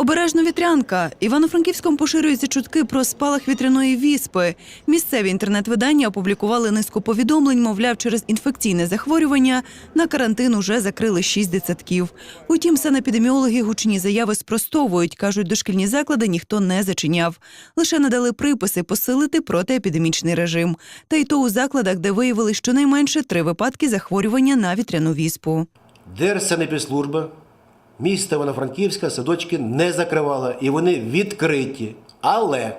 Обережно вітрянка. Івано-Франківськом поширюються чутки про спалах вітряної віспи. Місцеві інтернет-видання опублікували низку повідомлень, мовляв, через інфекційне захворювання на карантин уже закрили шість дитсадків. Утім, санепідеміологи гучні заяви спростовують. кажуть, дошкільні заклади ніхто не зачиняв. Лише надали приписи посилити протиепідемічний режим. Та й то у закладах, де виявили щонайменше три випадки захворювання на вітряну віспу. Держсанепідслужба міста Івано-Франківська садочки не закривала і вони відкриті. Але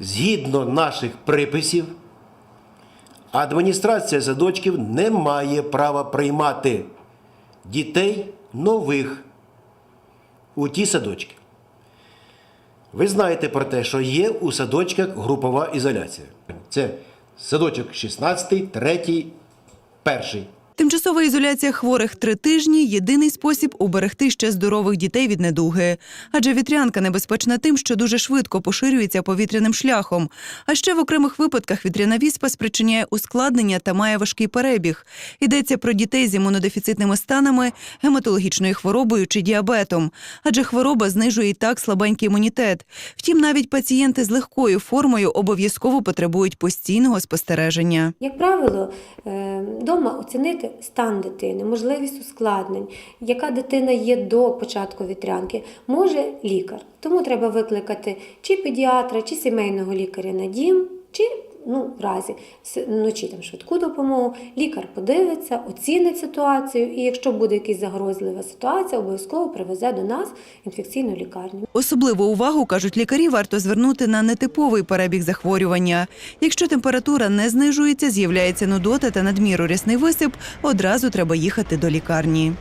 згідно наших приписів, адміністрація садочків не має права приймати дітей нових у ті садочки. Ви знаєте про те, що є у садочках групова ізоляція. Це садочок 16, 3, 1. Тимчасова ізоляція хворих три тижні єдиний спосіб уберегти ще здорових дітей від недуги. Адже вітрянка небезпечна тим, що дуже швидко поширюється повітряним шляхом. А ще в окремих випадках вітряна віспа спричиняє ускладнення та має важкий перебіг. Йдеться про дітей з імунодефіцитними станами, гематологічною хворобою чи діабетом. Адже хвороба знижує і так слабенький імунітет. Втім, навіть пацієнти з легкою формою обов'язково потребують постійного спостереження. Як правило, вдома оцінити стан дитини, можливість ускладнень, яка дитина є до початку вітрянки, може лікар. Тому треба викликати чи педіатра, чи сімейного лікаря на дім, чи ну, в разі вночі там швидку допомогу. Лікар подивиться, оцінить ситуацію, і якщо буде якась загрозлива ситуація, обов'язково привезе до нас інфекційну лікарню. Особливу увагу, кажуть лікарі, варто звернути на нетиповий перебіг захворювання. Якщо температура не знижується, з'являється нудота та надміру рясний висип, одразу треба їхати до лікарні.